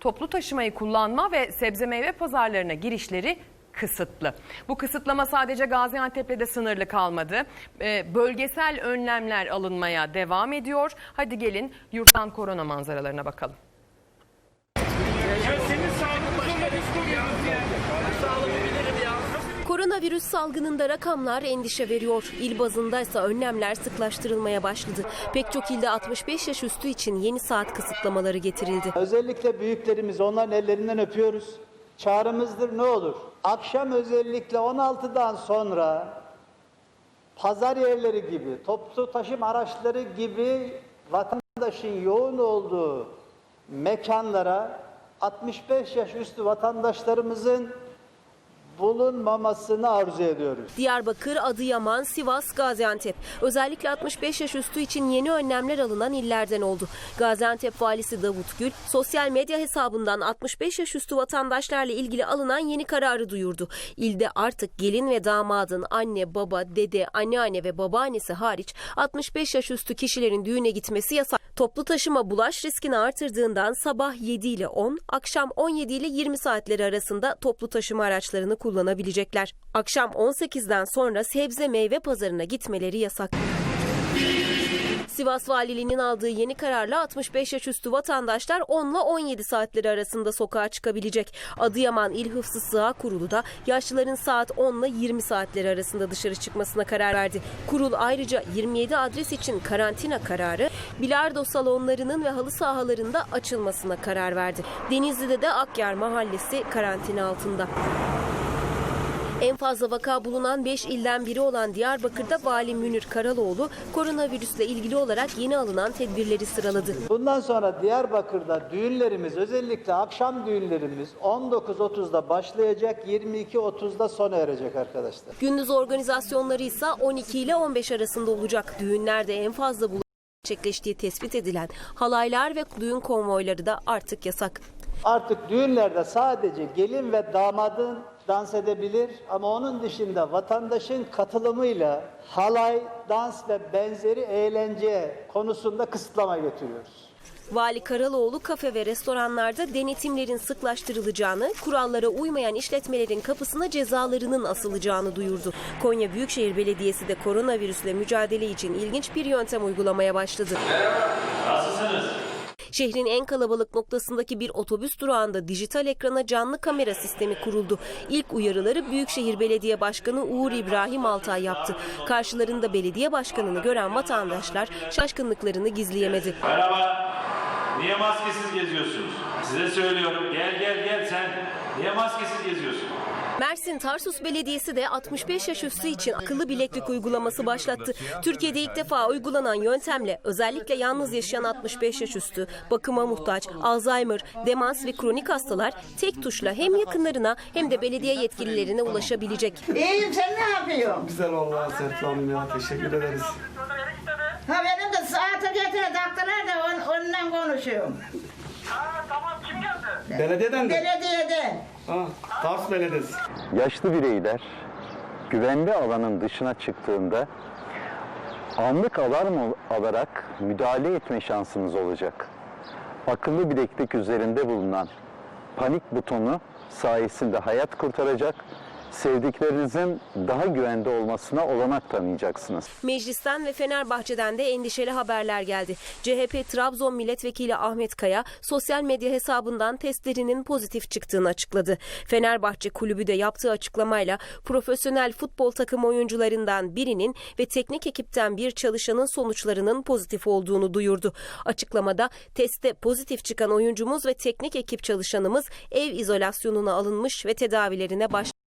toplu taşımayı kullanma ve sebze meyve pazarlarına girişleri kısıtlı. Bu kısıtlama sadece Gaziantep'te de sınırlı kalmadı. Ee, bölgesel önlemler alınmaya devam ediyor. Hadi gelin yurttan korona manzaralarına bakalım. Koronavirüs salgınında rakamlar endişe veriyor. İl bazında ise önlemler sıklaştırılmaya başladı. Pek çok ilde 65 yaş üstü için yeni saat kısıtlamaları getirildi. Özellikle büyüklerimiz onların ellerinden öpüyoruz. Çağrımızdır ne olur. Akşam özellikle 16'dan sonra pazar yerleri gibi, toplu taşıma araçları gibi vatandaşın yoğun olduğu mekanlara 65 yaş üstü vatandaşlarımızın bulunmamasını arzu ediyoruz. Diyarbakır, Adıyaman, Sivas, Gaziantep. Özellikle 65 yaş üstü için yeni önlemler alınan illerden oldu. Gaziantep valisi Davut Gül, sosyal medya hesabından 65 yaş üstü vatandaşlarla ilgili alınan yeni kararı duyurdu. İlde artık gelin ve damadın anne, baba, dede, anneanne ve babaannesi hariç 65 yaş üstü kişilerin düğüne gitmesi yasak. Toplu taşıma bulaş riskini artırdığından sabah 7 ile 10, akşam 17 ile 20 saatleri arasında toplu taşıma araçlarını kullanabilecekler. Akşam 18'den sonra sebze meyve pazarına gitmeleri yasak. Sivas Valiliğinin aldığı yeni kararla 65 yaş üstü vatandaşlar 10 ile 17 saatleri arasında sokağa çıkabilecek. Adıyaman İl Hıfzı Sığa Kurulu da yaşlıların saat 10 ile 20 saatleri arasında dışarı çıkmasına karar verdi. Kurul ayrıca 27 adres için karantina kararı, bilardo salonlarının ve halı sahalarında açılmasına karar verdi. Denizli'de de Akyar Mahallesi karantina altında. En fazla vaka bulunan 5 ilden biri olan Diyarbakır'da Vali Münir Karaloğlu koronavirüsle ilgili olarak yeni alınan tedbirleri sıraladı. Bundan sonra Diyarbakır'da düğünlerimiz özellikle akşam düğünlerimiz 19.30'da başlayacak 22.30'da sona erecek arkadaşlar. Gündüz organizasyonları ise 12 ile 15 arasında olacak. Düğünlerde en fazla bulunan gerçekleştiği tespit edilen halaylar ve düğün konvoyları da artık yasak. Artık düğünlerde sadece gelin ve damadın dans edebilir ama onun dışında vatandaşın katılımıyla halay, dans ve benzeri eğlence konusunda kısıtlama getiriyoruz. Vali Karaloğlu kafe ve restoranlarda denetimlerin sıklaştırılacağını, kurallara uymayan işletmelerin kapısına cezalarının asılacağını duyurdu. Konya Büyükşehir Belediyesi de koronavirüsle mücadele için ilginç bir yöntem uygulamaya başladı. Şehrin en kalabalık noktasındaki bir otobüs durağında dijital ekrana canlı kamera sistemi kuruldu. İlk uyarıları Büyükşehir Belediye Başkanı Uğur İbrahim Altay yaptı. Karşılarında belediye başkanını gören vatandaşlar şaşkınlıklarını gizleyemedi. Merhaba. Niye maskesiz geziyorsunuz? Size söylüyorum. Gel gel gel sen. Niye maskesiz geziyorsun? Mersin Tarsus Belediyesi de 65 yaş üstü için akıllı bileklik uygulaması başlattı. Türkiye'de ilk defa uygulanan yöntemle özellikle yalnız yaşayan 65 yaş üstü, bakıma muhtaç, Alzheimer, demans ve kronik hastalar tek tuşla hem yakınlarına hem de belediye yetkililerine ulaşabilecek. İyiyim sen ne yapıyorsun? Güzel vallahi Serpil Hanım ya teşekkür ederiz. Ha benim de saate getire taktılar da on, onunla konuşuyorum. Belediyeden de. Belediyede. Ha, Tars Belediyesi. yaşlı bireyler güvenli alanın dışına çıktığında anlık alarm alarak müdahale etme şansınız olacak. Akıllı bileklik üzerinde bulunan panik butonu sayesinde hayat kurtaracak, sevdiklerinizin daha güvende olmasına olanak tanıyacaksınız. Meclisten ve Fenerbahçe'den de endişeli haberler geldi. CHP Trabzon Milletvekili Ahmet Kaya sosyal medya hesabından testlerinin pozitif çıktığını açıkladı. Fenerbahçe kulübü de yaptığı açıklamayla profesyonel futbol takım oyuncularından birinin ve teknik ekipten bir çalışanın sonuçlarının pozitif olduğunu duyurdu. Açıklamada testte pozitif çıkan oyuncumuz ve teknik ekip çalışanımız ev izolasyonuna alınmış ve tedavilerine başlandı.